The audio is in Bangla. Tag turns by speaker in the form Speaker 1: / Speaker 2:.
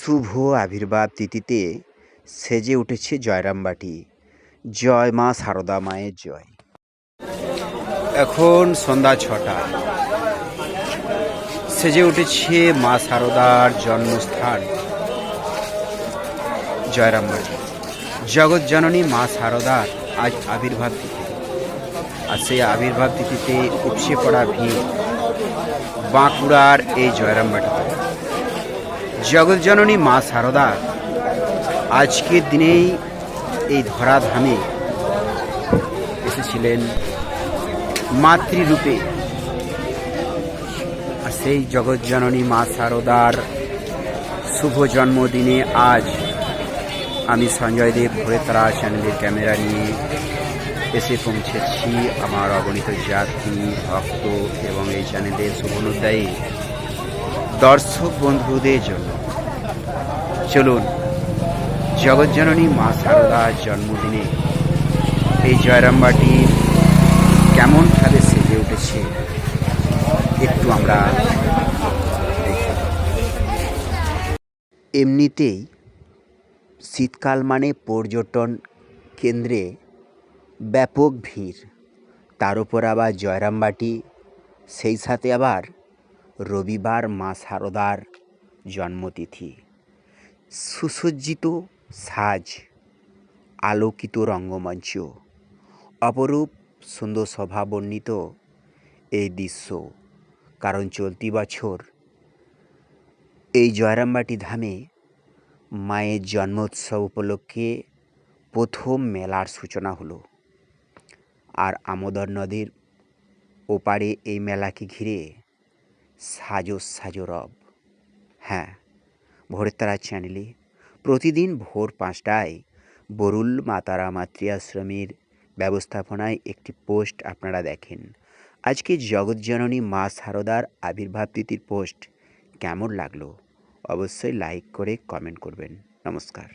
Speaker 1: শুভ আবির্ভাব তিথিতে সেজে উঠেছে জয়রামবাটি। জয় মা সারদা মায়ের জয়। এখন সন্ধ্যা ছটা। সেজে উঠেছে মা সারদার জন্মস্থান জয়রামবাটি। জগৎ জননী মা সারদার আজ আবির্ভাব তিথি। আর সেই আবির্ভাব তিথিতে উপচে পড়া ভিড় বাঁকুড়ার এই জয়রামবাটিতে। জগৎজননী মা সারদা। আজকের দিনেই এই ধরাধামে এসেছিলেন মাতৃরূপে। আর সেই জগৎজননী মা সারদার শুভ জন্মদিনে আজ আমি সঞ্জয় দেব ভোরে তারা চ্যানেলের ক্যামেরা নিয়ে এসে পৌঁছেছি আমার অগণিত জাতি, ভক্ত এবং এই চ্যানেলের শুভনোদ্দায়ী দর্শক বন্ধুদের জন্য চলুন জগৎজননী মা সারদার জন্মদিনে এই জয়রামবাটি কেমনভাবে সেজে উঠেছে, একটু আমরা এমনিতেই শীতকাল মানে পর্যটন কেন্দ্রে ব্যাপক ভিড়। তার উপর আবার জয়রামবাটি, সেই সাথে আবার রবিবার মা সারদার জন্মতিথি। সুসজ্জিত সাজ, আলোকিত রঙ্গমঞ্চ, অপরূপ সুন্দর শোভাবর্ণিত এই দৃশ্য। কারণ চলতি বছর এই জয়রামবাটি ধামে মায়ের জন্মোৎসব উপলক্ষে প্রথম মেলার সূচনা হলো। আর আমোদর নদীর ওপারে এই মেলাকে ঘিরে সাজো সাজো রব। হ্যাঁ ভোরের তারা চ্যানেলে প্রতিদিন ভোর পাঁচটায় বরুল মাতারা মাতৃ আশ্রমের ব্যবস্থাপনায় একটি পোস্ট আপনারা দেখেন। আজকে জগৎজননী মা সারদার আবির্ভাব পোস্ট কেমন লাগল? অবশ্যই লাইক করে কমেন্ট করবেন। নমস্কার।